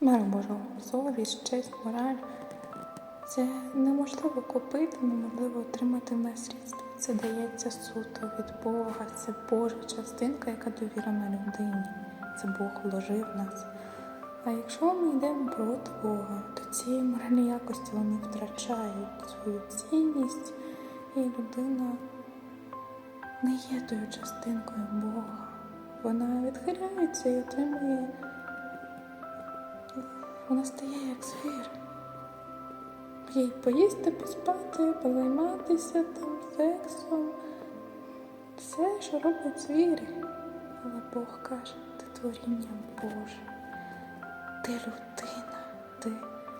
Мир Божого, совість, честь, мораль. Це неможливо купити, неможливо отримати наслідство. Це дається суто від Бога. Це Божа частинка, яка довірена людині. Це Бог вложив нас. А якщо ми йдемо проти Бога, то ці моральні якості вони втрачають свою цінність, і людина не є тою частинкою Бога. Вона відхиляється і отримує. Вона стає як звір. Їй поїсти, поспати, позайматися там сексом. Все, що роблять звірі. Але Бог каже, ти творіння Боже. Ти людина, ти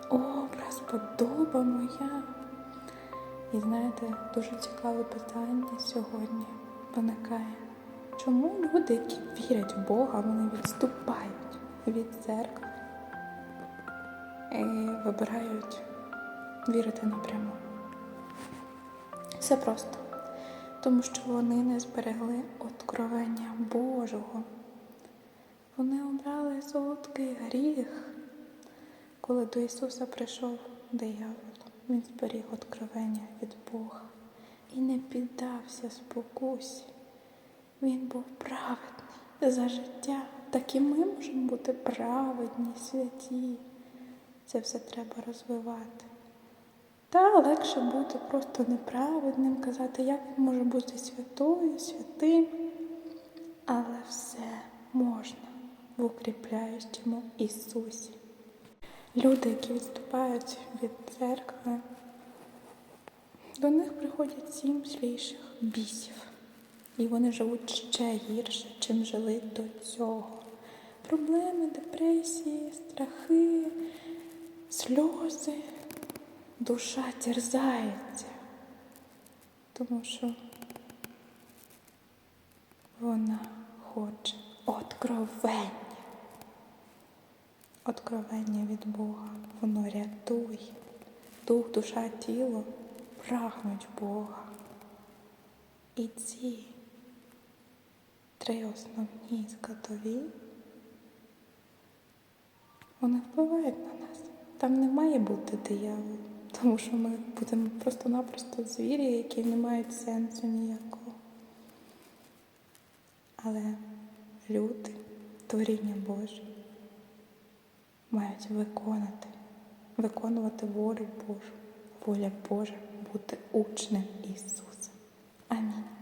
образ, подоба моя. І знаєте, дуже цікаве питання сьогодні виникає. Чому люди, які вірять в Бога, вони відступають від церкви і вибирають вірити напряму? Все просто. Тому що вони не зберегли откровення Божого. Вони обрали солодкий гріх. Коли до Ісуса прийшов диявол, Він зберіг откровення від Бога і не піддався спокусі. Він був праведний за життя. Так і ми можемо бути праведні, святі. Це все треба розвивати. Та легше бути просто неправедним, казати, як він може бути святою, святим. Але все можна в укріпляючому Ісусі. Люди, які відступають від церкви, до них приходять сім зліших бісів. І вони живуть ще гірше, чим жили до цього. Проблеми, депресії, сльози, душа терзається, тому що вона хоче откровення. Откровення від Бога. Воно рятує. Дух, душа, тіло прагнуть Бога. І ці три основні складові, вони впливають на нас. Там не має бути диявол, тому що ми будемо просто-напросто звірі, які не мають сенсу ніякого. Але люди, творіння Боже, мають виконати, виконувати волю Божу, воля Божа, бути учнем Ісуса. Амінь.